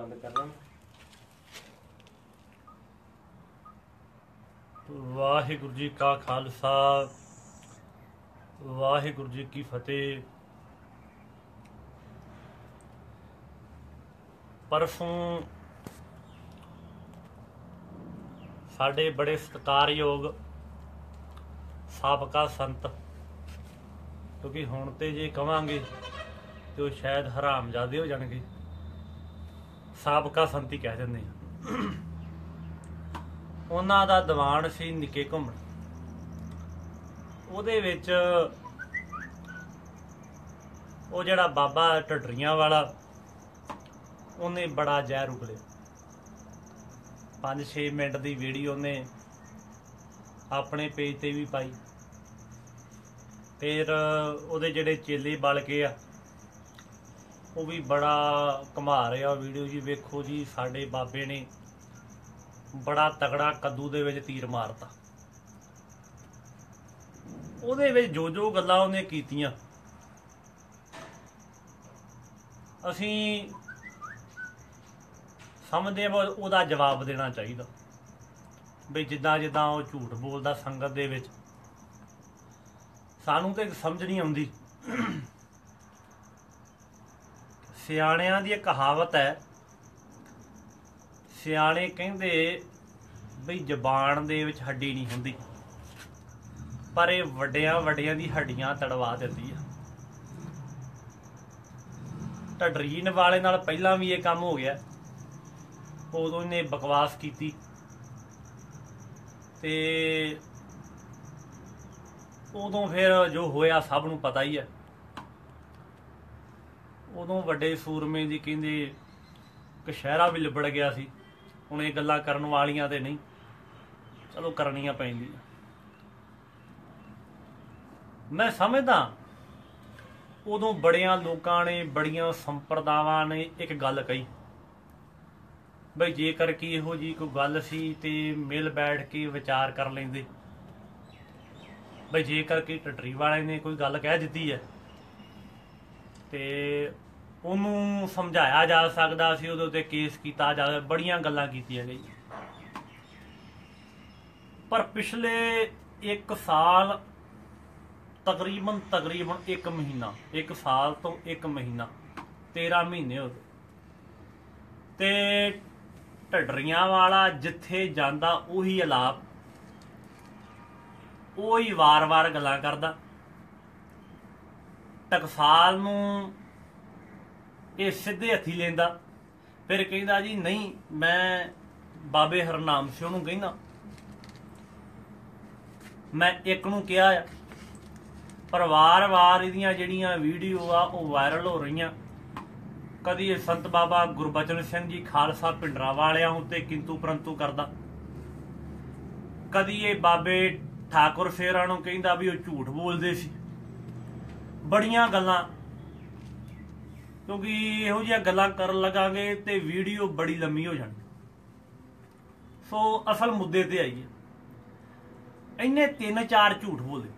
ਬੰਦ ਕਰਨਾ ਵਾਹਿਗੁਰੂ ਜੀ ਕਾ ਖਾਲਸਾ, ਵਾਹਿਗੁਰੂ ਜੀ ਕੀ ਫਤਿਹ। ਪਰਸੋਂ ਸਾਡੇ ਬੜੇ ਸਤਿਕਾਰਯੋਗ ਸਾਬਕਾ ਸੰਤ, ਕਿਉਂਕਿ ਹੁਣ ਤੇ ਜੇ ਕਵਾਂਗੇ ਤੇ ਉਹ ਸ਼ਾਇਦ ਹਰਾਮਜ਼ਾਦੇ ਹੋ ਜਾਣਗੇ। ਸਾਬਕਾ ਸੰਤੀ ਕਹਿ ਦਿੰਦੇ ਆ। ਉਹਨਾਂ ਦਾ ਦੀਵਾਨ ਸੀ ਨਿੱਕੇ ਘੁੰਮਣ। ਉਹਦੇ ਵਿੱਚ ਉਹ ਜਿਹੜਾ ਬਾਬਾ ਟਟਰੀਆਂ ਵਾਲਾ, ਉਹਨੇ ਬੜਾ ਜ਼ਹਿਰ ਉਗਲਿਆ। 5-6 ਮਿੰਟ ਦੀ ਵੀਡੀਓ ਉਹਨੇ ਆਪਣੇ ਪੇਜ ਤੇ ਵੀ ਪਾਈ। ਫਿਰ ਉਹਦੇ ਜਿਹੜੇ ਚੇਲੇ ਬਲ ਕੇ ਆ ਉਹ ਵੀ ਬੜਾ ਕਮਾ ਰਿਹਾ ਵੀਡੀਓ ਜੀ, ਵੇਖੋ ਜੀ, ਸਾਡੇ ਬਾਬੇ ਨੇ ਬੜਾ ਤਗੜਾ ਕੱਦੂ ਦੇ ਵਿੱਚ ਤੀਰ ਮਾਰਤਾ। ਉਹਦੇ ਵਿੱਚ ਜੋ ਜੋ ਗੱਲਾਂ ਉਹਨੇ ਕੀਤੀਆਂ। ਅਸੀਂ ਸਮਝਦੇ ਹਾਂ ਵੀ ਉਹਦਾ ਜਵਾਬ ਦੇਣਾ ਚਾਹੀਦਾ। ਵੀ ਜਿੱਦਾਂ ਜਿੱਦਾਂ ਉਹ ਝੂਠ ਬੋਲਦਾ ਸੰਗਤ ਦੇ ਵਿੱਚ, ਸਾਨੂੰ ਤੇ ਸਮਝ ਨਹੀਂ ਆਉਂਦੀ। ਸਿਆਣਿਆਂ ਦੀ ਇੱਕ ਕਹਾਵਤ ਹੈ। ਸਿਆਣੇ ਕਹਿੰਦੇ ਬਈ ਜ਼ਬਾਨ ਦੇ ਵਿੱਚ ਹੱਡੀ ਨਹੀਂ ਹੁੰਦੀ। ਪਰ ਇਹ ਵੱਡਿਆਂ ਵੱਡਿਆਂ ਦੀ ਹੱਡੀਆਂ ਤੜਵਾ ਦਿੰਦੀ ਆ। ਢਡਰੀਨ ਵਾਲੇ ਨਾਲ ਪਹਿਲਾਂ ਵੀ ਇਹ ਕੰਮ ਹੋ ਗਿਆ। ਉਦੋਂ ਇਹਨੇ ਬਕਵਾਸ ਕੀਤੀ। ਤੇ ਉਦੋਂ ਫਿਰ ਜੋ ਹੋਇਆ ਸਭ ਨੂੰ ਪਤਾ ਹੀ ਹੈ ਉਦੋਂ ਵੱਡੇ ਸੂਰਮੇ ਦੀ ਕਹਿੰਦੇ ਕਸ਼ਹਿਰਾ ਵੀ ਲਿਬੜ ਗਿਆ ਸੀ। ਹੁਣ ਇਹ ਗੱਲਾਂ ਕਰਨ ਵਾਲੀਆਂ ਤੇ ਨਹੀਂ। ਚਲੋ ਕਰਨੀਆਂ ਪੈਂਦੀਆਂ। ਮੈਂ ਸਮਝਦਾ ਉਦੋਂ ਬੜਿਆਂ ਲੋਕਾਂ ਨੇ, ਬੜੀਆਂ ਸੰਪਰਦਾਵਾਂ ਨੇ ਇੱਕ ਗੱਲ ਕਹੀ। ਬਈ ਜੇਕਰ ਕੀ ਇਹੋ ਜੀ ਕੋਈ ਗੱਲ ਸੀ ਤੇ ਮਿਲ ਬੈਠ ਕੇ ਵਿਚਾਰ ਕਰ ਲੈਂਦੇ। ਬਈ ਜੇਕਰ ਕੀ ਟਟਰੀ ਵਾਲੇ ਨੇ ਕੋਈ ਗੱਲ ਕਹਿ ਦਿੱਤੀ ਹੈ। ਤੇ ਉਹਨੂੰ ਸਮਝਾਇਆ ਜਾ ਸਕਦਾ ਸੀ, ਉਹਦੇ ਉੱਤੇ ਕੇਸ ਕੀਤਾ ਜਾ, ਬੜੀਆਂ ਗੱਲਾਂ ਕੀਤੀਆਂ ਗਈਆਂ। ਪਰ ਪਿਛਲੇ 1 ਸਾਲ, ਤਕਰੀਬਨ ਤਕਰੀਬਨ 1 ਮਹੀਨਾ 1 ਸਾਲ ਤੋਂ 1 ਮਹੀਨਾ 13 ਮਹੀਨੇ ਹੋ ਗਏ। ਤੇ ਢੱਡਰੀਆਂ ਵਾਲਾ ਜਿੱਥੇ ਜਾਂਦਾ, ਉਹੀ ਅਲਾਪ ਉਹੀ ਵਾਰ-ਵਾਰ ਗੱਲਾਂ ਕਰਦਾ। ਟਕਸਾਲ ਨੂੰ ਇਹ ਸਿੱਧੇ ਹੱਥੀ ਲੈਂਦਾ। ਫਿਰ ਕਹਿੰਦਾ ਜੀ, ਨਹੀਂ, ਮੈਂ ਬਾਬੇ ਹਰਨਾਮ ਸਿੰਘ ਨੂੰ ਕਹਿੰਦਾ। ਮੈਂ ਇੱਕ ਨੂੰ ਕਿਹਾ ਆ, ਪਰ ਵਾਰ-ਵਾਰ ਇਹਦੀਆਂ ਜਿਹੜੀਆਂ ਵੀਡੀਓ ਆ, ਉਹ ਵਾਇਰਲ ਹੋ ਰਹੀਆਂ। ਕਦੀ ਇਹ ਸੰਤ ਬਾਬਾ ਗੁਰਬਚਨ ਸਿੰਘ ਜੀ ਖਾਲਸਾ ਪਿੰਡਰਾ ਵਾਲਿਆਂ ਉੱਤੇ ਕਿੰਤੂ ਪਰੰਤੂ ਕਰਦਾ। ਕਦੀ ਇਹ ਬਾਬੇ ਠਾਕੁਰ ਫੇਰਾਂ ਨੂੰ ਕਹਿੰਦਾ ਵੀ ਉਹ ਝੂਠ ਬੋਲਦੇ ਸੀ। ਬੜੀਆਂ ਗੱਲਾਂ। ਕਿਉਂਕਿ ਇਹੋ ਜਿਹੀਆਂ ਗੱਲਾਂ ਕਰਨ ਲੱਗਾਂਗੇ ਤੇ ਵੀਡੀਓ ਬੜੀ ਲੰਮੀ ਹੋ ਜਾਣੀ। ਸੋ ਅਸਲ ਮੁੱਦੇ ਤੇ ਆਈਏ। ਇੰਨੇ ਤਿੰਨ ਚਾਰ ਝੂਠ ਬੋਲੇ।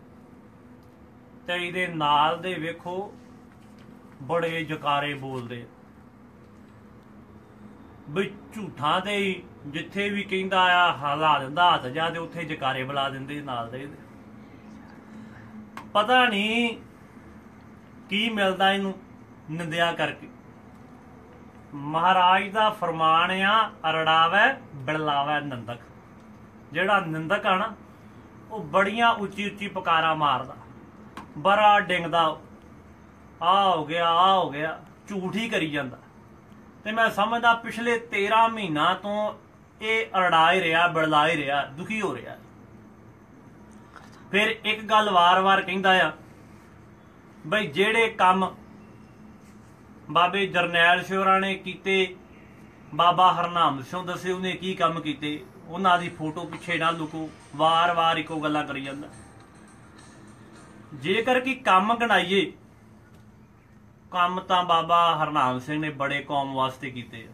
ਤੇ ਇਹਦੇ ਨਾਲ ਦੇ ਵੇਖੋ, ਬੜੇ ਜਕਾਰੇ ਬੋਲਦੇ। ਵੀ ਝੂਠਾਂ ਦੇ ਹੀ ਜਿੱਥੇ ਵੀ ਕਹਿੰਦਾ ਆ ਹਲਾ ਦਿੰਦਾ, ਹੱਥ ਜਾ ਤੇ ਉੱਥੇ ਜਕਾਰੇ ਬੁਲਾ ਦਿੰਦੇ, ਨਾਲ ਦੇ ਪਤਾ ਨਹੀਂ ਕੀ ਮਿਲਦਾ ਇਹਨੂੰ ਨਿੰਦਿਆ ਕਰਕੇ? ਮਹਾਰਾਜ ਦਾ ਫਰਮਾਨ ਆ, ਅਰੜਾਵੇ, ਬਿੜਲਾਵੇ ਨੰਦਕ। ਜਿਹੜਾ ਨਿੰਦਕ ਆ ਨਾ, ਉਹ ਬੜੀਆਂ ਉੱਚੀ ਉੱਚੀ ਪੁਕਾਰਾਂ ਮਾਰਦਾ। ਬੜਾ ਡਿੰਗਦਾ ਆ ਹੋ ਗਿਆ, ਆ ਹੋ ਗਿਆ, ਝੂਠ ਹੀ ਕਰੀ ਜਾਂਦਾ। ਤੇ ਮੈਂ ਸਮਝਦਾ ਪਿਛਲੇ 13 ਮਹੀਨਾ ਤੋਂ ਇਹ ਅਰੜਾ ਰਿਹਾ ਬਿੜਲਾ ਰਿਹਾ, ਦੁਖੀ ਹੋ ਰਿਹਾ। ਫਿਰ ਇੱਕ ਗੱਲ ਵਾਰ-ਵਾਰ ਕਹਿੰਦਾ ਆ ਬਈ ਜਿਹੜੇ ਕੰਮ ਬਾਬੇ ਜਰਨੈਲ ਸ਼ੋਰਾ ਨੇ ਕੀਤੇ, ਬਾਬਾ ਹਰਨਾਮ ਸਿੰਘ ਦੱਸੇ ਉਹਨੇ ਕੀ ਕੰਮ ਕੀਤੇ, ਉਹਨਾਂ ਦੀ ਫੋਟੋ ਪਿੱਛੇ ਨਾ ਲੁਕੋ, ਵਾਰ-ਵਾਰ ਇੱਕੋ ਗੱਲਾਂ ਕਰੀ ਜਾਂਦਾ। ਜੇਕਰ ਕਿ ਕੰਮ ਗਣਾਈਏ, ਕੰਮ ਤਾਂ ਬਾਬਾ ਹਰਨਾਮ ਸਿੰਘ ਨੇ ਬੜੇ ਕੌਮ ਵਾਸਤੇ ਕੀਤੇ ਆ।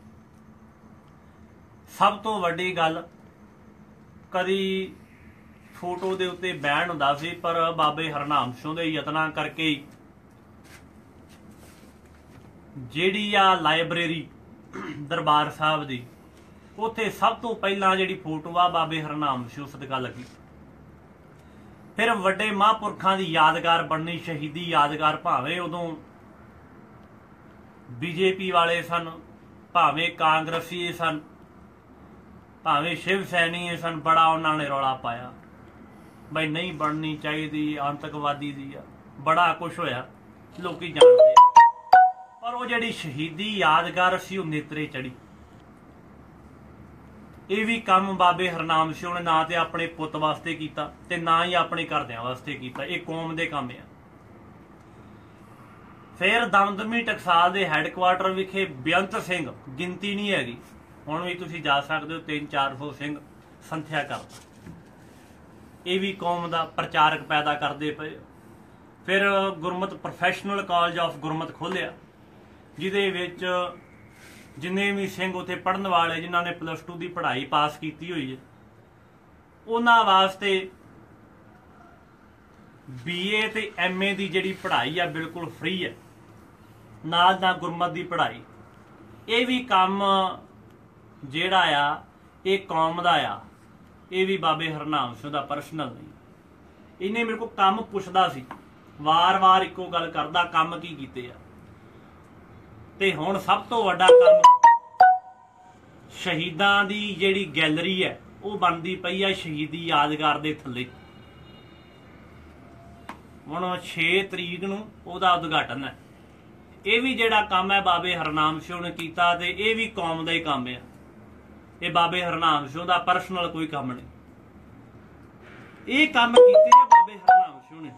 ਸਭ ਤੋਂ ਵੱਡੀ ਗੱਲ, ਕਦੀ ਫੋਟੋ ਦੇ ਉੱਤੇ ਬੈਨ ਹੁੰਦਾ ਸੀ, ਪਰ ਬਾਬੇ ਹਰਨਾਮ ਸਿੰਘ ਦੇ ਯਤਨਾਂ ਕਰਕੇ ਜਿਹੜੀ ਆ ਲਾਇਬ੍ਰੇਰੀ ਦਰਬਾਰ ਸਾਹਿਬ ਦੀ, ਉੱਥੇ ਸਭ ਤੋਂ ਪਹਿਲਾਂ ਜਿਹੜੀ ਫੋਟੋ ਆ ਬਾਬੇ ਹਰਨਾਮ ਸਿੰਘ ਸਦਕਾ ਲੱਗੀ ਫਿਰ ਵੱਡੇ ਮਹਾਂਪੁਰਖਾਂ ਦੀ ਯਾਦਗਾਰ ਬਣਨੀ, ਸ਼ਹੀਦੀ ਯਾਦਗਾਰ ਭਾਵੇਂ ਉਦੋਂ ਬੀਜੇਪੀ ਵਾਲੇ ਸਨ, ਭਾਵੇਂ ਕਾਂਗਰਸੀ ਸਨ, ਭਾਵੇਂ ਸ਼ਿਵ ਸੈਨੀ ਸਨ, ਬੜਾ ਉਹਨਾਂ ਨੇ ਰੌਲਾ ਪਾਇਆ। ਬਈ ਨਹੀਂ ਬਣਨੀ ਚਾਹੀਦੀ, ਆਤੰਕਵਾਦੀ ਦੀ ਆ, ਬੜਾ ਕੁਝ ਹੋਇਆ, ਲੋਕੀ ਜਾਣਦੇ ਉਹ ਜਿਹੜੀ ਸ਼ਹੀਦੀ ਯਾਦਗਾਰ ਸੀ, ਉਹ ਨੇਤਰੇ ਚੜੀ ਇਹ ਵੀ ਕੰਮ ਬਾਬੇ ਹਰਨਾਮ ਸਿੰਘ ਨੇ ਨਾ ਤੇ ਆਪਣੇ ਪੁੱਤ ਵਾਸਤੇ ਕੀਤਾ ਤੇ ਨਾ ਹੀ ਆਪਣੇ ਘਰਦਿਆਂ ਵਾਸਤੇ ਕੀਤਾ। ਇਹ ਕੌਮ ਦੇ ਕੰਮ ਆ। ਫਿਰ ਦਮਦਮੀ ਟਕਸਾਲ ਦੇ ਹੈੱਡਕੁਆਟਰ ਵਿਖੇ ਬੇਅੰਤ ਸਿੰਘ, ਗਿਣਤੀ ਨਹੀਂ ਹੈਗੀ। ਹੁਣ ਵੀ ਤੁਸੀਂ ਜਾ ਸਕਦੇ ਹੋ 3-400 ਸਿੰਘ ਸੰਥਿਆ ਕਰਦਾ। ਇਹ ਵੀ ਕੌਮ ਦਾ ਪ੍ਰਚਾਰਕ ਪੈਦਾ ਕਰਦੇ ਪਏ। ਫਿਰ Gurmat professional college of Gurmat ਖੋਲਿਆ ਜਿਹਦੇ ਵਿੱਚ ਜਿੰਨੇ ਵੀ ਸਿੰਘ ਉਥੇ ਪੜਨ ਵਾਲੇ ਜਿਨ੍ਹਾਂ ਨੇ ਪਲੱਸ 2 ਦੀ ਪੜ੍ਹਾਈ ਪਾਸ ਕੀਤੀ ਹੋਈ ਹੈ, ਉਹਨਾਂ ਵਾਸਤੇ ਬੀਏ ਤੇ ਐਮਏ ਦੀ ਜਿਹੜੀ ਪੜ੍ਹਾਈ ਆ ਬਿਲਕੁਲ ਫ੍ਰੀ ਹੈ। ਨਾਲ ਨਾਲ ਗੁਰਮਤ ਦੀ ਪੜ੍ਹਾਈ। ਇਹ ਵੀ ਕੰਮ ਜਿਹੜਾ ਆ, ਇਹ ਕੌਮ ਦਾ ਆ। ਇਹ ਵੀ ਬਾਬੇ ਹਰਨਾਮ ਸਿੰਘ ਦਾ ਪਰਸਨਲ ਨਹੀਂ। ਇਹਨੇ ਮੇਰੇ ਕੋਲ ਕੰਮ ਪੁੱਛਦਾ ਸੀ। ਵਾਰ-ਵਾਰ ਇੱਕੋ ਗੱਲ ਕਰਦਾ, ਕੰਮ ਕੀ ਕੀਤੇ ਆ? ਤੇ ਹੁਣ ਸਭ ਤੋਂ ਵੱਡਾ ਕੰਮ ਸ਼ਹੀਦਾਂ ਦੀ ਜਿਹੜੀ ਗੈਲਰੀ ਹੈ, ਉਹ ਬਣਦੀ ਪਈ ਆ ਸ਼ਹੀਦੀ ਯਾਦਗਾਰ ਦੇ ਥੱਲੇ। ਹੁਣ 6 ਤਰੀਕ ਨੂੰ ਉਹਦਾ ਉਦਘਾਟਨ ਹੈ। ਇਹ ਵੀ ਜਿਹੜਾ ਕੰਮ ਹੈ ਬਾਬੇ ਹਰਨਾਮ ਸਿੰਘ ਨੇ ਕੀਤਾ ਤੇ ਇਹ ਵੀ ਕੌਮ ਦਾ ਹੀ ਕੰਮ ਹੈ। ਇਹ ਬਾਬੇ ਹਰਨਾਮ ਸਿੰਘ ਦਾ ਪਰਸਨਲ ਕੋਈ ਕੰਮ ਨਹੀਂ। ਇਹ ਕੰਮ ਕੀਤੇ ਆ ਬਾਬੇ ਹਰਨਾਮ ਸਿੰਘ ਨੇ।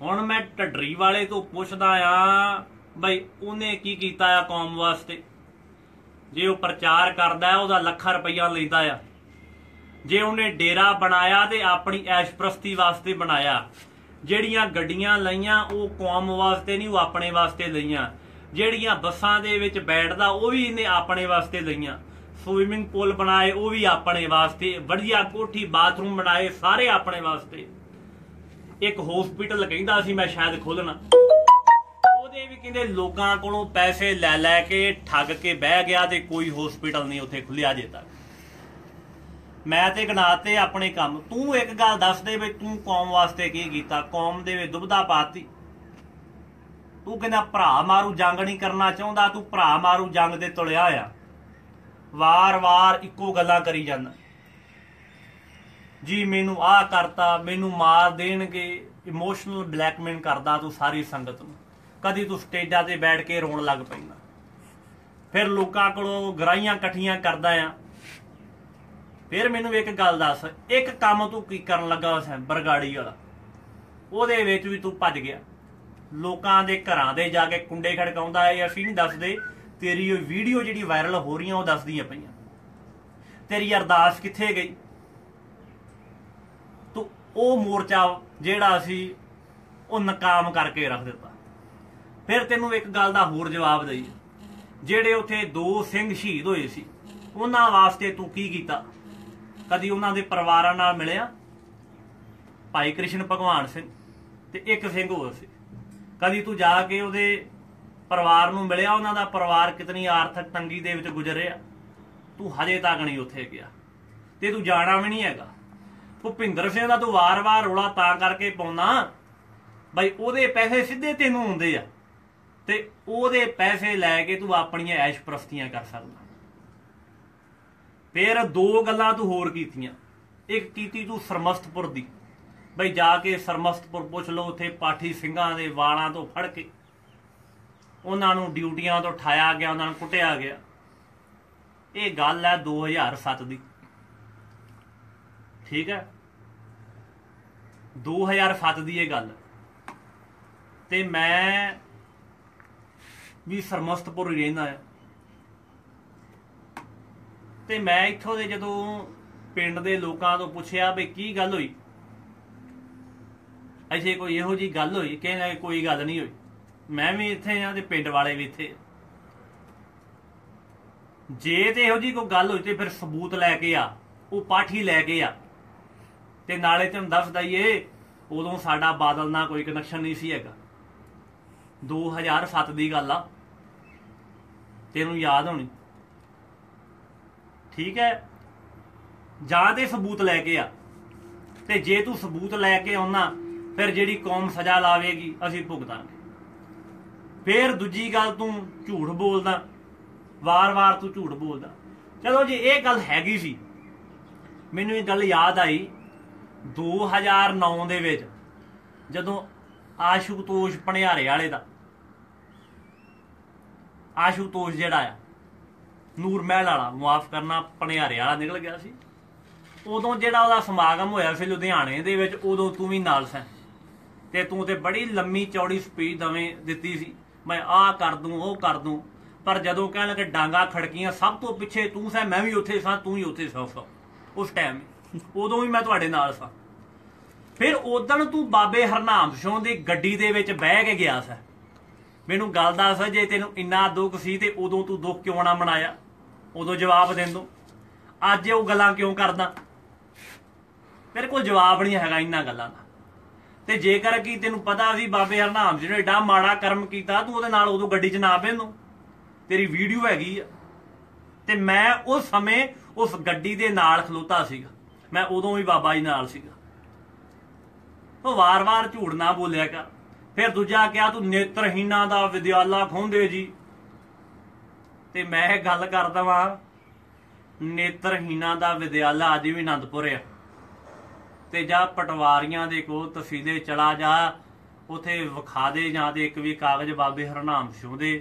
ਹੁਣ ਮੈਂ ਢੱਡਰੀ ਵਾਲੇ ਤੋਂ ਪੁੱਛਦਾ ਆ ਬਈ ਉਹਨੇ ਕੀ ਕੀਤਾ ਆ ਕੌਮ ਵਾਸਤੇ? ਜੇ ਉਹ ਪ੍ਰਚਾਰ ਕਰਦਾ ਹੈ, ਉਹਦਾ ਲੱਖਾਂ ਰੁਪਈਆ ਲੈਂਦਾ ਆ। ਜੇ ਉਹਨੇ ਡੇਰਾ ਬਣਾਇਆ ਤੇ ਆਪਣੀ ਐਸ਼ਪ੍ਰਸਤੀ ਵਾਸਤੇ ਬਣਾਇਆ, ਜਿਹੜੀਆਂ ਗੱਡੀਆਂ ਲਈਆਂ, ਉਹ ਕੌਮ ਵਾਸਤੇ ਨਹੀਂ, ਉਹ ਆਪਣੇ ਵਾਸਤੇ ਲਈਆਂ। ਜਿਹੜੀਆਂ ਬੱਸਾਂ ਦੇ ਵਿੱਚ ਬੈਠਦਾ, ਉਹ ਵੀ ਇਹਨੇ ਆਪਣੇ ਵਾਸਤੇ ਲਈਆਂ। ਸਵਿਮਿੰਗ ਪੂਲ ਬਣਾਏ, ਉਹ ਵੀ ਆਪਣੇ ਵਾਸਤੇ। ਵਧੀਆ ਕੋਠੀ, ਬਾਥਰੂਮ ਬਣਾਏ, ਸਾਰੇ ਆਪਣੇ ਵਾਸਤੇ। ਇੱਕ ਹਸਪੀਟਲ ਕਹਿੰਦਾ ਸੀ, ਮੈਂ ਸ਼ਾਇਦ ਖੋਲਣਾ ਉਹਦੇ ਵੀ ਕਹਿੰਦੇ ਲੋਕਾਂ ਕੋਲੋਂ ਪੈਸੇ ਲੈ ਲੈ ਕੇ ਠੱਗ ਕੇ ਬਹਿ ਗਿਆ ਤੇ ਕੋਈ ਹਸਪੀਟਲ ਨਹੀਂ ਉੱਥੇ ਖੁੱਲਿਆ ਜੇ ਤੱਕ। ਮੈਂ ਤੇ ਗਨਾਤੇ ਆਪਣੇ ਕੰਮ। ਤੂੰ ਇੱਕ ਗੱਲ ਦੱਸ ਦੇ ਵੀ ਤੂੰ ਕੌਮ ਵਾਸਤੇ ਕੀ ਕੀਤਾ? ਕੌਮ ਦੇ ਵਿੱਚ ਦੁਬਦਾ ਪਾਤੀ। ਤੂੰ ਕਹਿੰਦਾ ਭਰਾ ਮਾਰੂ, ਜੰਗ ਨਹੀਂ ਕਰਨਾ ਚਾਹੁੰਦਾ। ਤੂੰ ਭਰਾ ਮਾਰੂ, ਜੰਗ ਦੇ ਤੁਲਿਆ ਆ ਵਾਰ-ਵਾਰ ਇੱਕੋ ਗੱਲਾਂ ਕਰੀ ਜਾਂਦਾ। ਜੀ, ਮੈਨੂੰ ਆਹ ਕਰਤਾ, ਮੈਨੂੰ ਮਾਰ ਦੇਣਗੇ। ਇਮੋਸ਼ਨਲ ਬਲੈਕਮੇਲ ਕਰਦਾ ਤੂੰ ਸਾਰੀ ਸੰਗਤ ਨੂੰ। ਕਦੀ ਤੂੰ ਸਟੇਜਾਂ ਤੇ ਬੈਠ ਕੇ ਰੋਣ ਲੱਗ ਪੈਂਦਾ। ਫਿਰ ਲੋਕਾਂ ਕੋਲੋਂ ਗਰਾਈਆਂ ਇਕੱਠੀਆਂ ਕਰਦਾ ਆ। ਫਿਰ ਮੈਨੂੰ ਇੱਕ ਗੱਲ ਦੱਸ, ਇੱਕ ਕੰਮ ਤੂੰ ਕੀ ਕਰਨ ਲੱਗਾ ਸੈਂ, ਬਰਗਾੜੀ ਵਾਲਾ? ਉਹਦੇ ਵਿੱਚ ਵੀ ਤੂੰ ਭੱਜ ਗਿਆ। ਲੋਕਾਂ ਦੇ ਘਰਾਂ ਦੇ ਜਾ ਕੇ ਕੁੰਡੇ ਖੜਕਾਉਂਦਾ ਹੈ ਅਸੀਂ ਨਹੀਂ ਦੱਸਦੇ, ਤੇਰੀ ਉਹ ਵੀਡੀਓ ਜਿਹੜੀ ਵਾਇਰਲ ਹੋ ਰਹੀਆਂ, ਉਹ ਦੱਸਦੀਆਂ ਪਈਆਂ। ਤੇਰੀ ਅਰਦਾਸ ਕਿੱਥੇ ਗਈ? ਤੂੰ ਉਹ ਮੋਰਚਾ ਜਿਹੜਾ ਅਸੀਂ ਉਹ ਨਕਾਮ ਕਰਕੇ ਰੱਖ ਦਿੱਤਾ। ਫਿਰ ਤੈਨੂੰ ਇੱਕ ਗੱਲ ਦਾ ਹੋਰ ਜਵਾਬ ਦਈ। ਜਿਹੜੇ ਉੱਥੇ ਦੋ ਸਿੰਘ ਸ਼ਹੀਦ ਹੋਏ ਸੀ, ਉਹਨਾਂ ਵਾਸਤੇ ਤੂੰ ਕੀ ਕੀਤਾ? ਕਦੀ ਉਹਨਾਂ ਦੇ ਪਰਿਵਾਰਾਂ ਨਾਲ ਮਿਲਿਆ? ਭਾਈ ਕ੍ਰਿਸ਼ਨ ਭਗਵਾਨ ਸਿੰਘ ਤੇ ਇੱਕ ਸਿੰਘ ਹੋਰ ਸੀ। ਕਦੀ ਤੂੰ ਜਾ ਕੇ ਉਹਦੇ ਪਰਿਵਾਰ ਨੂੰ ਮਿਲਿਆ? ਉਹਨਾਂ ਦਾ ਪਰਿਵਾਰ ਕਿਤਨੀ ਆਰਥਿਕ ਤੰਗੀ ਦੇ ਵਿੱਚ ਗੁਜ਼ਰਿਆ? ਤੂੰ ਹਜੇ ਤੱਕ ਨਹੀਂ ਉੱਥੇ ਗਿਆ। ਤੇ ਤੂੰ ਜਾਣਾ ਵੀ ਨਹੀਂ ਹੈਗਾ। ਭੁਪਿੰਦਰ ਸਿੰਘ ਦਾ ਤੂੰ ਵਾਰ-ਵਾਰ ਰੋਲਾ ਤਾਂ ਕਰਕੇ ਪਾਉਣਾ ਬਈ ਉਹਦੇ ਪੈਸੇ ਸਿੱਧੇ ਤੈਨੂੰ ਹੁੰਦੇ ਆ। ਤੇ ਉਹਦੇ ਪੈਸੇ ਲੈ ਕੇ ਤੂੰ ਆਪਣੀਆਂ ਐਸ਼ ਪ੍ਰਸਤੀਆਂ ਕਰ ਸਕਦਾ। ਫਿਰ ਦੋ ਗੱਲਾਂ ਤੂੰ ਹੋਰ ਕੀਤੀਆਂ। ਇੱਕ ਕੀਤੀ ਤੂੰ ਸਰਮਸਤਪੁਰ ਦੀ। ਬਈ ਜਾ ਕੇ ਸਰਮਸਤਪੁਰ ਪੁੱਛ ਲਓ, ਉੱਥੇ ਪਾਠੀ ਸਿੰਘਾਂ ਦੇ ਵਾਲਾਂ ਤੋਂ ਫੜ ਕੇ। ਉਹਨਾਂ ਨੂੰ ਡਿਊਟੀਆਂ ਤੋਂ ਠਾਇਆ ਗਿਆ, ਉਹਨਾਂ ਨੂੰ ਕੁੱਟਿਆ ਗਿਆ। ਇਹ ਗੱਲ ਹੈ 2007 ਦੀ। ਠੀਕ ਹੈ? 2007 ਦੀ ਇਹ ਗੱਲ। ਤੇ ਮੈਂ ਵੀ ਸਰਮਸਤਪੁਰ ਹੀ ਰਹਿੰਦਾ ਆ ਤੇ ਮੈਂ ਇੱਥੋਂ ਦੇ ਜਦੋਂ ਪਿੰਡ ਦੇ ਲੋਕਾਂ ਤੋਂ ਪੁੱਛਿਆ ਵੀ ਕੀ ਗੱਲ ਹੋਈ? ਅਜੇ ਕੋਈ ਇਹੋ ਜੀ ਗੱਲ ਹੋਈ? ਕਹਿੰਦਾ ਕੋਈ ਗੱਲ ਨਹੀਂ ਹੋਈ। ਮੈਂ ਵੀ ਇੱਥੇ ਆ ਤੇ ਪਿੰਡ ਵਾਲੇ ਵੀ ਇੱਥੇ ਆ। ਜੇ ਤੇ ਇਹੋ ਜੀ ਕੋਈ ਗੱਲ ਹੋਈ ਤੇ ਫਿਰ ਸਬੂਤ ਲੈ ਕੇ ਆ, ਉਹ ਪਾਠੀ ਲੈ ਕੇ ਆ। ਤੇ ਨਾਲੇ ਤੁਹਾਨੂੰ ਦੱਸ ਦਈਏ, ਉਦੋਂ ਸਾਡਾ ਬਾਦਲ ਨਾਲ ਕੋਈ ਕਨੈਕਸ਼ਨ ਨਹੀਂ ਸੀ ਹੈਗਾ। 2007 ਦੀ ਗੱਲ ਆ। ਤੈਨੂੰ ਯਾਦ ਹੋਣੀ। ਠੀਕ ਹੈ? ਜਾਂ ਤੇ ਸਬੂਤ ਲੈ ਕੇ ਆ। ਤੇ ਜੇ ਤੂੰ ਸਬੂਤ ਲੈ ਕੇ ਆਉਣਾ, ਫਿਰ ਜਿਹੜੀ ਕੌਮ ਸਜ਼ਾ ਲਾਵੇਗੀ, ਅਸੀਂ ਭੁਗਤਾਂਗੇ। ਫਿਰ ਦੂਜੀ ਗੱਲ ਤੂੰ ਝੂਠ ਬੋਲਦਾ। ਵਾਰ-ਵਾਰ ਤੂੰ ਝੂਠ ਬੋਲਦਾ। ਚਲੋ ਜੀ, ਇਹ ਗੱਲ ਹੈਗੀ ਸੀ। ਮੈਨੂੰ ਇਹ ਗੱਲ ਯਾਦ ਆਈ। 2009 ਦੇ ਵਿੱਚ ਜਦੋਂ ਆਸ਼ੂਤੋਸ਼ ਪਣਿਆਰੇ ਵਾਲੇ ਦਾ ਆਸ਼ੂਤੋਸ਼ ਜਿਹੜਾ ਆ, ਨੂਰ ਮਹਿਲ ਵਾਲਾ ਮੁਆਫ ਕਰਨਾ, ਪਣਿਆਰੇ ਵਾਲਾ ਨਿਕਲ ਗਿਆ ਸੀ। ਉਦੋਂ ਜਿਹੜਾ ਉਹਦਾ ਸਮਾਗਮ ਹੋਇਆ ਸੀ ਲੁਧਿਆਣੇ ਦੇ ਵਿੱਚ, ਉਦੋਂ ਤੂੰ ਵੀ ਨਾਲ ਸੈਂ। ਤੇ ਤੂੰ ਤੇ ਬੜੀ ਲੰਮੀ ਚੌੜੀ ਸਪੀਚ ਦਵੇਂ ਦਿੱਤੀ ਸੀ। ਮੈਂ ਆਹ ਕਰ ਦੂੰ, ਉਹ ਕਰ ਦੂੰ। ਪਰ ਜਦੋਂ ਕਹਿਣ ਲੱਗੇ ਡਾਂਗਾ ਖੜਕੀਆਂ, ਸਭ ਤੋਂ ਪਿੱਛੇ ਤੂੰ ਸੈਂ, ਮੈਂ ਵੀ ਉੱਥੇ ਸਾਂ, ਤੂੰ ਹੀ ਉੱਥੇ ਸਾਂ ਸਾਂ। ਉਸ ਟਾਈਮ ਉਦੋਂ ਵੀ ਮੈਂ ਤੁਹਾਡੇ ਨਾਲ ਸਾਂ। ਫਿਰ ਉਦੋਂ ਤੂੰ ਬਾਬੇ ਹਰਨਾਮ ਸਿੰਘ ਦੀ ਗੱਡੀ ਦੇ ਵਿੱਚ ਬਹਿ ਕੇ ਗਿਆ ਸਾਂ। ਮੈਨੂੰ ਗੱਲ ਦੱਸ ਜੇ ਤੈਨੂੰ ਇੰਨਾ ਦੁੱਖ ਸੀ ਤੇ ਉਦੋਂ ਤੂੰ ਦੁੱਖ ਕਿਉਂ ਨਾ ਮਨਾਇਆ? ਉਦੋਂ ਜਵਾਬ ਦੇ। ਅੱਜ ਉਹ ਗੱਲਾਂ ਕਿਉਂ ਕਰਦਾ? ਮੇਰੇ ਕੋਲ ਜਵਾਬ ਨਹੀਂ ਹੈਗਾ ਇੰਨਾ ਗੱਲਾਂ ਦਾ। ਤੇ ਜੇਕਰ ਕੀ ਤੈਨੂੰ ਪਤਾ ਸੀ ਬਾਬੇ ਹਰਨਾਮ ਜੀ ਨੇ ਏਡਾ ਮਾੜਾ ਕਰਮ ਕੀਤਾ, ਤੂੰ ਉਹਦੇ ਨਾਲ ਉਦੋਂ ਗੱਡੀ 'ਚ ਨਾ ਬੈਨੂੰ ਤੇਰੀ ਵੀਡੀਓ ਹੈਗੀ ਆ। ਤੇ ਮੈਂ ਉਸ ਸਮੇਂ ਉਸ ਗੱਡੀ ਦੇ ਨਾਲ ਖਲੋਤਾ ਸੀਗਾ। ਮੈਂ ਉਦੋਂ ਵੀ ਬਾਬਾ ਜੀ ਨਾਲ ਸੀਗਾ। ਉਹ ਵਾਰ-ਵਾਰ ਝੂਠ ਨਾ ਬੋਲਿਆ ਕਰ। ਫਿਰ ਦੂਜਾ ਕਿਹਾ, ਤੂੰ ਨੇਤਰਹੀਨਾ ਦਾ ਵਿਦਿਆਲਾ ਖੋਂਦੇ ਜੀ। ਤੇ ਮੈਂ ਇਹ ਗੱਲ ਕਰਦਾ ਵਾਂ ਨੇਤਰਹੀਨਾ ਦਾ ਵਿਦਿਆਲਾ ਅੱਜ ਵੀ ਆਨੰਦਪੁਰ ਆ। ਤੇ ਜਾ ਪਟਵਾਰੀਆਂ ਦੇ ਕੋਲ ਤਹਿਸੀਲੇ ਚਲਾ ਜਾ, ਉਥੇ ਵਿਖਾ ਦੇ ਜਾਂ ਤੇ ਇੱਕ ਵੀ ਕਾਗਜ਼ ਬਾਬੇ ਹਰਨਾਮ ਸਿੰਘ ਦੇ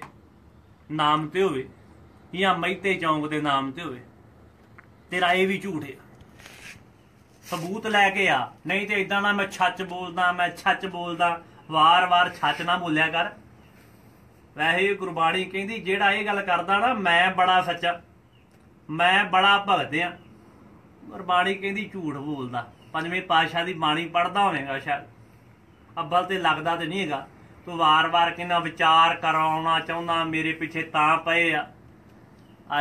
ਨਾਮ ਤੇ ਹੋਵੇ, ਜਾਂ ਮਹਿਤੇ ਚੌਂਕ ਦੇ ਨਾਮ ਤੇ ਹੋਵੇ। ਤੇਰਾ ਇਹ ਵੀ ਝੂਠ ਹੈ ਸਬੂਤ ਲੈ ਕੇ ਆ। ਨਹੀਂ ਤੇ ਇਦਾਂ ਨਾ ਮੈਂ ਛੱਚ ਬੋਲਦਾ, ਮੈਂ ਛੱਚ ਬੋਲਦਾ। ਵਾਰ-ਵਾਰ ਛੱਚ ਨਾ ਬੋਲਿਆ ਕਰ। ਵੈਸੇ ਹੀ ਗੁਰਬਾਣੀ ਕਹਿੰਦੀ, ਜਿਹੜਾ ਇਹ ਗੱਲ ਕਰਦਾ ਨਾ, ਮੈਂ ਬੜਾ ਸੱਚਾ, ਮੈਂ ਬੜਾ ਭਗਤ ਆ ਗੁਰਬਾਣੀ ਕਹਿੰਦੀ, ਝੂਠ ਬੋਲਦਾ। ਪੰਜਵੇਂ ਪਾਤਸ਼ਾਹ ਦੀ ਬਾਣੀ ਪੜਦਾ ਹੋਵੇਗਾ ਸ਼ਾਇਦ। ਅੱਬਲ ਤੇ ਲੱਗਦਾ ਤੇ ਨਹੀਂ ਹੈਗਾ। ਤੂੰ ਵਾਰ-ਵਾਰ ਕਹਿੰਦਾ, ਵਿਚਾਰ ਕਰਾਉਣਾ ਚਾਹੁੰਦਾ, ਮੇਰੇ ਪਿੱਛੇ ਤਾਂ ਪਏ ਆ।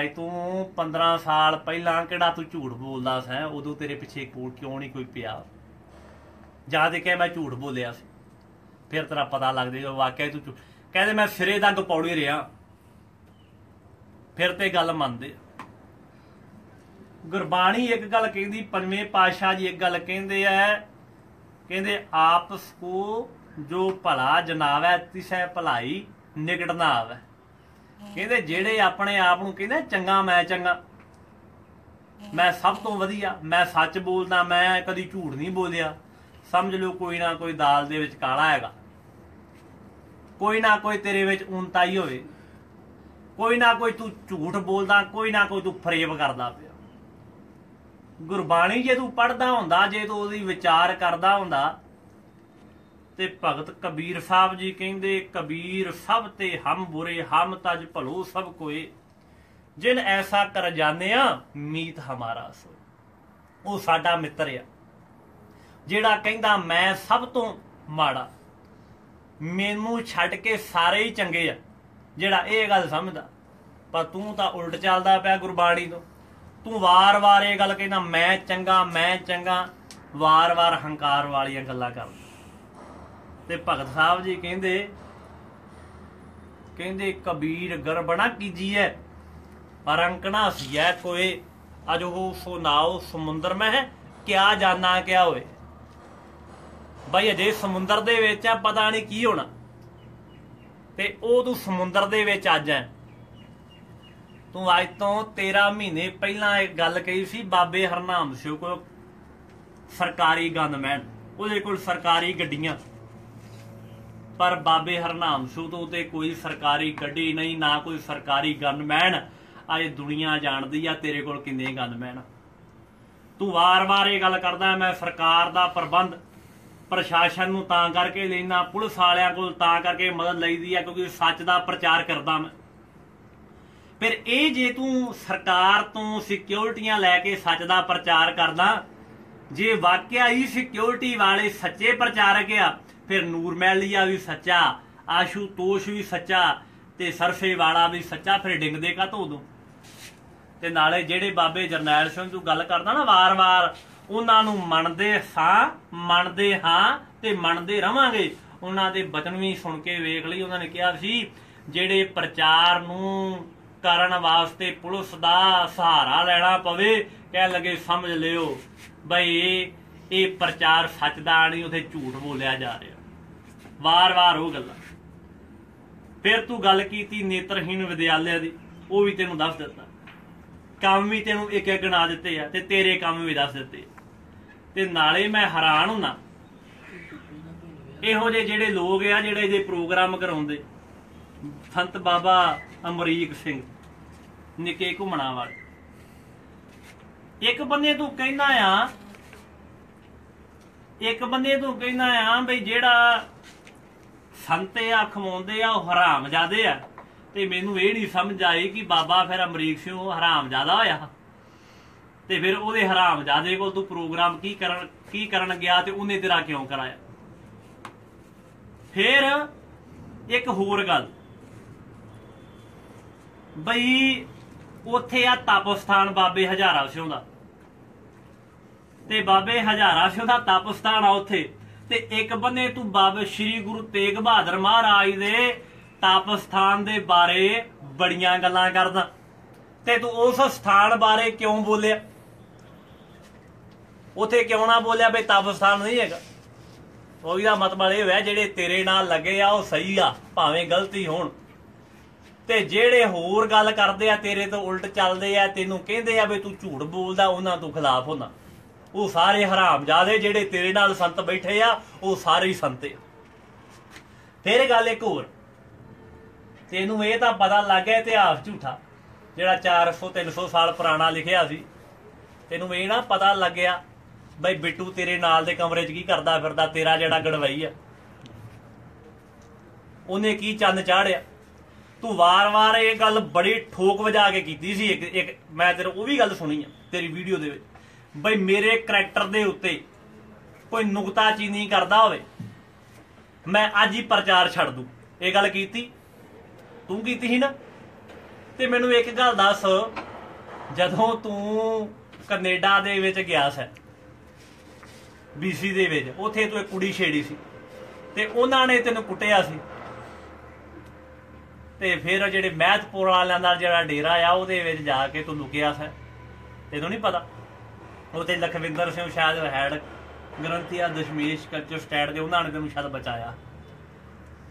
ਅੱਜ ਤੂੰ 15 ਸਾਲ ਪਹਿਲਾਂ ਕਿਹੜਾ ਤੂੰ ਝੂਠ ਬੋਲਦਾ ਸੈਂ? ਉਦੋਂ ਤੇਰੇ ਪਿੱਛੇ ਕੋਲ ਕਿਉਂ ਨਹੀਂ ਕੋਈ ਪਿਆ? ਜਾਂ ਤੇ ਕਹਿ ਮੈਂ ਝੂਠ ਬੋਲਿਆ ਸੀ। ਫਿਰ ਤੇਰਾ ਪਤਾ ਲੱਗ ਜਾਏਗਾ, ਵਾਕਿਆ ਤੂੰ ਝੂ- ਕਹਿੰਦੇ ਮੈਂ ਸਿਰੇ ਤੱਕ ਪੌੜੀ ਰਿਹਾ। ਫਿਰ ਤੇ ਗੱਲ ਮੰਨਦੇ ਗੁਰਬਾਣੀ ਇੱਕ ਗੱਲ ਕਹਿੰਦੀ, ਪੰਜਵੇਂ ਪਾਤਸ਼ਾਹ ਜੀ ਇੱਕ ਗੱਲ ਕਹਿੰਦੇ ਆ, ਕਹਿੰਦੇ, ਆਪਸ ਕੋ ਜੋ ਭਲਾ ਜਨਾਵੈ, ਤਿਸੈ ਭਲਾਈ ਨਿਕਟ ਨਾ ਆਵੈ ਕਹਿੰਦੇ, ਜਿਹੜੇ ਆਪਣੇ ਆਪ ਨੂੰ ਕਹਿੰਦੇ, ਚੰਗਾ ਮੈਂ ਚੰਗਾ। ਮੈਂ ਸਭ ਤੋਂ ਵਧੀਆ, ਮੈਂ ਸੱਚ ਬੋਲਦਾ, ਮੈਂ ਕਦੀ ਝੂਠ ਨਹੀਂ ਬੋਲਿਆ। ਸਮਝ ਲਓ, ਕੋਈ ਨਾ ਕੋਈ ਦਾਲ ਦੇ ਵਿੱਚ ਕਾਲਾ ਹੈਗਾ। ਕੋਈ ਨਾ ਕੋਈ ਤੇਰੇ ਵਿੱਚ ਉਨਤਾਈ ਹੋਵੇ। ਕੋਈ ਨਾ ਕੋਈ ਤੂੰ ਝੂਠ ਬੋਲਦਾ, ਕੋਈ ਨਾ ਕੋਈ ਤੂੰ ਫਰੇਬ ਕਰਦਾ ਪਿਆ। ਗੁਰਬਾਣੀ ਜੇ ਤੂੰ ਪੜਦਾ ਹੁੰਦਾ, ਜੇ ਤੂੰ ਉਹਦੀ ਵਿਚਾਰ ਕਰਦਾ ਹੁੰਦਾ, ਤੇ ਭਗਤ ਕਬੀਰ ਸਾਹਿਬ ਜੀ ਕਹਿੰਦੇ, ਕਬੀਰ ਸਭ ਤੇ ਹਮ ਬੁਰੇ, ਹਮ ਤਜ ਭਲੋ ਸਭ ਕੋਏ। ਜਿਨ ਐਸਾ ਕਰ ਜਾਣਿਆ, ਮੀਤ ਹਮਾਰਾ ਸੋ ਉਹ ਸਾਡਾ ਮਿੱਤਰ ਆ। ਜਿਹੜਾ ਕਹਿੰਦਾ, ਮੈਂ ਸਭ ਤੋਂ ਮਾੜਾ ਮੈਨੂੰ ਛੱਡ ਕੇ ਸਾਰੇ ਹੀ ਚੰਗੇ ਆ, ਜਿਹੜਾ ਇਹ ਗੱਲ ਸਮਝਦਾ। ਪਰ ਤੂੰ ਤਾਂ ਉਲਟ ਚੱਲਦਾ ਪਿਆ ਗੁਰਬਾਣੀ ਤੋਂ। ਤੂੰ ਵਾਰ-ਵਾਰ ਇਹ ਗੱਲ ਕਹਿੰਦਾ, ਮੈਂ ਚੰਗਾ ਮੈਂ ਚੰਗਾ। ਵਾਰ-ਵਾਰ ਹੰਕਾਰ ਵਾਲੀਆਂ ਗੱਲਾਂ ਕਰਦਾ। ਤੇ ਭਗਤ ਸਾਹਿਬ ਜੀ ਕਹਿੰਦੇ ਕਹਿੰਦੇ, ਕਬੀਰ ਗਰਬਣਾ ਕੀਜੀਐ ਪਰੰਕਣਾ ਸੀਐ ਕੋਏ। ਅਜ ਉਹ ਸੋ ਨਾਉ ਸਮੁੰਦਰ ਮੈਂ ਹੈ ਕਿਆ ਜਾਣਾ ਕਿਆ ਹੋਏ? ਬਈ ਅਜੇ ਸਮੁੰਦਰ ਦੇ ਵਿੱਚ ਆ, ਪਤਾ ਨਹੀਂ ਕੀ ਹੋਣਾ। ਤੇ ਉਹ ਤੂੰ ਸਮੁੰਦਰ ਦੇ ਵਿੱਚ ਅੱਜ ਐ। ਤੂੰ ਅੱਜ ਤੋਂ 13 ਮਹੀਨੇ ਪਹਿਲਾਂ ਇੱਕ ਗੱਲ ਕਹੀ ਸੀ, ਬਾਬੇ ਹਰਨਾਮ ਸਿੰਘ ਕੋਲ ਸਰਕਾਰੀ ਗਨਮੈਨ। ਉਹਦੇ ਕੋਲ ਸਰਕਾਰੀ ਗੱਡੀਆਂ। ਪਰ ਬਾਬੇ ਹਰਨਾਮ ਸਿੰਘ ਤੋਂ ਤੇ ਕੋਈ ਸਰਕਾਰੀ ਗੱਡੀ ਨਹੀਂ, ਨਾ ਕੋਈ ਸਰਕਾਰੀ ਗਨਮੈਨ। ਅੱਜ ਦੁਨੀਆ ਜਾਣਦੀ ਆ ਤੇਰੇ ਕੋਲ ਕਿੰਨੇ ਗਨਮੈਨ ਤੂੰ ਵਾਰ-ਵਾਰ ਇਹ ਗੱਲ ਕਰਦਾ, ਮੈਂ ਸਰਕਾਰ ਦਾ ਪ੍ਰਬੰਧ ਪ੍ਰਸ਼ਾਸਨ ਨੂੰ ਤਾਂ ਕਰਕੇ ਲੈਣਾ ਪੁਲਿਸ ਵਾਲਿਆਂ ਕੋਲ ਤਾਂ ਕਰਕੇ ਮਦਦ ਲਈਦੀ ਆ, ਕਿਉਂਕਿ ਸੱਚ ਦਾ ਪ੍ਰਚਾਰ ਕਰਦਾ ਮੈਂ। ਫਿਰ ਇਹ ਜੇ ਤੂੰ ਸਰਕਾਰ ਤੋਂ ਸਿਕਿਉਰਿਟੀਆਂ ਲੈ ਕੇ ਸੱਚ ਦਾ ਪ੍ਰਚਾਰ ਕਰਦਾ, ਜੇ ਵਾਕਿਆ ਹੀ ਸਿਕਿਉਰਿਟੀ ਵਾਲੇ ਸੱਚੇ ਪ੍ਰਚਾਰਕ ਆ, ਫਿਰ ਨੂਰ ਮਹਿਲੀਆ ਵੀ ਸੱਚਾ, ਆਸ਼ੂ ਆਸ਼ੂਤੋਸ਼ ਵੀ ਸੱਚਾ, ਤੇ ਸਰਫੇ ਵਾਲਾ ਵੀ ਸੱਚਾ, ਫਿਰ ਡਿੰਗਦੇ ਕਾ ਧੋ ਦੋ। ਤੇ ਨਾਲੇ ਜਿਹੜੇ ਬਾਬੇ ਜਰਨੈਲ ਸਿੰਘ ਤੂੰ ਗੱਲ ਕਰਦਾ ਨਾ ਵਾਰ-ਵਾਰ ਉਹਨਾਂ ਨੂੰ ਮੰਨਦੇ ਸਾਂ, ਮੰਨਦੇ ਹਾਂ ਤੇ ਮੰਨਦੇ ਰਵਾਂਗੇ। ਉਹਨਾਂ ਦੇ ਬਚਨ ਵੀ ਸੁਣ ਕੇ ਵੇਖ ਲਈ, ਉਹਨਾਂ ਨੇ ਕਿਹਾ ਸੀ, ਜਿਹੜੇ ਪ੍ਰਚਾਰ ਨੂੰ ਕਰਨ ਵਾਸਤੇ ਪੁਲਿਸ ਦਾ ਸਹਾਰਾ ਲੈਣਾ ਪਵੇ ਕਹਿ ਲੱਗੇ, ਸਮਝ ਲਿਓ ਬਈ, ਇਹ ਪ੍ਰਚਾਰ ਸੱਚ ਦਾ ਨਹੀਂ, ਉਥੇ ਝੂਠ ਬੋਲਿਆ ਜਾ ਰਿਹਾ। ਵਾਰ-ਵਾਰ ਉਹ ਗੱਲਾਂ। ਫਿਰ ਤੂੰ ਗੱਲ ਕੀਤੀ ਨੇਤਰਹੀਣ ਵਿਦਿਆਲਿਆ ਦੀ, ਉਹ ਵੀ ਤੈਨੂੰ ਦੱਸ ਦਿੱਤਾ। ਕੰਮ ਵੀ ਤੈਨੂੰ ਇੱਕ ਇੱਕ ਗਿਣਾ ਦਿੱਤੇ ਆ ਤੇ ਤੇਰੇ ਕੰਮ ਵੀ ਦੱਸ ਦਿੱਤੇ ਤੇ ਨਾਲੇ ਮੈਂ ਹੈਰਾਨ ਹੁੰਨਾ। ਇਹੋ ਜਿਹੇ ਜਿਹੜੇ ਲੋਕ ਆ, ਜਿਹੜੇ ਇਹਦੇ ਪ੍ਰੋਗਰਾਮ ਕਰਾਉਂਦੇ। ਸੰਤ ਬਾਬਾ ਅਮਰੀਕ ਸਿੰਘ, ਨਿੱਕੇ ਘੁੰਮਣਾ ਵਾਲੇ। ਇੱਕ ਬੰਦੇ ਤੂੰ ਕਹਿੰਦਾ ਆ, ਇੱਕ ਬੰਦੇ ਤੂੰ ਕਹਿੰਦਾ ਆ ਬਈ ਜਿਹੜਾ ਸੰਤੇ ਆ ਖਵਾਉਂਦੇ ਆ, ਉਹ ਹਰਾਮ ਜਾਦੇ ਆ। ਤੇ ਮੈਨੂੰ ਇਹ ਨਹੀਂ ਸਮਝ ਆਈ ਕਿ ਬਾਬਾ ਫਿਰ ਅਮਰੀਕ ਸਿੰਘ ਉਹ ਹਰਾਮ ਜਾਦਾ ਹੋਇਆ। ਤੇ ਫਿਰ ਉਹਦੇ ਹਰਾਮ ਜਾਦੇ ਕੋਲ ਤੂੰ ਪ੍ਰੋਗਰਾਮ ਕੀ ਕਰਨ ਕੀ ਕਰਨ ਗਿਆ ਤੇ ਉਹਨੇ ਤੇਰਾ ਕਿਉਂ ਕਰਾਇਆ? ਫਿਰ ਇੱਕ ਹੋਰ ਗੱਲ। ਬਈ ਉੱਥੇ ਆ ਤਪਸਥਾਨ ਬਾਬੇ ਹਜ਼ਾਰਾ ਸਿੰਘ ਦਾ। ਤੇ ਬਾਬੇ ਹਜ਼ਾਰਾ ਸਿੰਘ ਦਾ ਤਪਸਥਾਨ ਆ ਉੱਥੇ। ਤੇ ਇੱਕ ਬੰਨੇ ਤੂੰ ਬਾਬੇ ਸ੍ਰੀ ਗੁਰੂ ਤੇਗ ਬਹਾਦਰ ਮਹਾਰਾਜ ਦੇ ਤਪਸਥਾਨ ਦੇ ਬਾਰੇ ਬੜੀਆਂ ਗੱਲਾਂ ਕਰਦਾ। ਤੇ ਤੂੰ ਉਸ ਸਥਾਨ ਬਾਰੇ ਕਿਉਂ ਬੋਲਿਆ? ਉਥੇ ਕਿਉਂ ਨਾ ਬੋਲਿਆ ਬਈ ਤਪਸਥਾਨ ਨਹੀਂ ਹੈਗਾ? ਉਹਦਾ ਮਤਲਬ ਇਹ ਹੋਇਆ, ਜਿਹੜੇ ਤੇਰੇ ਨਾਲ ਲੱਗੇ ਆ, ਉਹ ਸਹੀ ਆ, ਭਾਵੇਂ ਗਲਤੀ ਹੋਣ। ਤੇ ਜਿਹੜੇ ਹੋਰ ਗੱਲ ਕਰਦੇ ਆ, ਤੇਰੇ ਤੋਂ ਉਲਟ ਚੱਲਦੇ ਆ, ਤੈਨੂੰ ਕਹਿੰਦੇ ਆ ਵੀ ਤੂੰ ਝੂਠ ਬੋਲਦਾ, ਉਹਨਾਂ ਤੋਂ ਖਿਲਾਫ ਹੁੰਦਾ। ਉਹ ਸਾਰੇ ਹਰਾਮਜ਼ਾਦੇ ਜਿਹੜੇ ਤੇਰੇ ਨਾਲ ਸੰਤ ਬੈਠੇ ਆ, ਉਹ ਸਾਰੇ ਹੀ ਸੰਤੇ ਫਿਰ ਗੱਲ ਇੱਕ ਹੋਰ। ਤੈਨੂੰ ਇਹ ਤਾਂ ਪਤਾ ਲੱਗ ਗਿਆ ਇਤਿਹਾਸ ਝੂਠਾ, ਜਿਹੜਾ 400 300 ਸਾਲ ਪੁਰਾਣਾ ਲਿਖਿਆ ਸੀ। ਤੈਨੂੰ ਇਹ ਨਾ ਪਤਾ ਲੱਗਿਆ ਬਈ ਬਿੱਟੂ ਤੇਰੇ ਨਾਲ ਦੇ ਕਮਰੇ 'ਚ ਕੀ ਕਰਦਾ ਫਿਰਦਾ? ਤੇਰਾ ਜਿਹੜਾ ਗੜਵਾਈ ਆ। ਉਹਨੇ ਕੀ ਚੰਨ ਚਾੜਿਆ? ਤੂੰ ਵਾਰ-ਵਾਰ ਇਹ ਗੱਲ ਬੜੀ ਠੋਕ ਵਜਾ ਕੇ ਕੀਤੀ ਸੀ। ਇੱਕ ਇੱਕ ਮੈਂ ਤੇਰੇ ਉਹ ਵੀ ਗੱਲ ਸੁਣੀ ਆ, ਤੇਰੀ ਵੀਡੀਓ ਦੇ ਵਿੱਚ। ਬਈ ਮੇਰੇ ਕੈਰੈਕਟਰ ਦੇ ਉੱਤੇ ਕੋਈ ਨੁਕਤਾਚੀਨੀ ਕਰਦਾ ਹੋਵੇ, ਮੈਂ ਅੱਜ ਹੀ ਪ੍ਰਚਾਰ ਛੱਡ ਦੂੰ। ਇਹ ਗੱਲ ਕੀਤੀ? ਤੂੰ ਕੀਤੀ ਸੀ ਨਾ? ਤੇ ਮੈਨੂੰ ਇੱਕ ਗੱਲ ਦੱਸ, ਜਦੋਂ ਤੂੰ ਕੈਨੇਡਾ ਦੇ ਵਿੱਚ ਗਿਆ ਸੈਂ ਬੀਸੀ ਦੇ ਵਿੱਚ। ਉੱਥੇ ਤੂੰ ਇੱਕ ਕੁੜੀ ਛੇੜੀ ਸੀ। ਤੇ ਉਹਨਾਂ ਨੇ ਤੈਨੂੰ ਕੁੱਟਿਆ ਸੀ। ਤੇ ਫਿਰ ਜਿਹੜੇ ਮਹਿਤਪੁਰ ਵਾਲਿਆਂ ਦਾ ਜਿਹੜਾ ਡੇਰਾ ਆ, ਉਹਦੇ ਵਿੱਚ ਜਾ ਕੇ ਤੂੰ ਲੁਕਿਆ ਸੈਂ। ਤੈਨੂੰ ਨਹੀਂ ਪਤਾ? ਉਥੇ ਲਖਵਿੰਦਰ ਸਿੰਘ ਸ਼ਾਇਦ ਹੈਡ ਗ੍ਰੰਥੀਆ ਦਸ਼ਮੇਸ਼ ਕਲਚਰ ਸਟੇਟ ਦੇ, ਉਹਨਾਂ ਨੇ ਤੈਨੂੰ ਸ਼ਾਇਦ ਬਚਾਇਆ।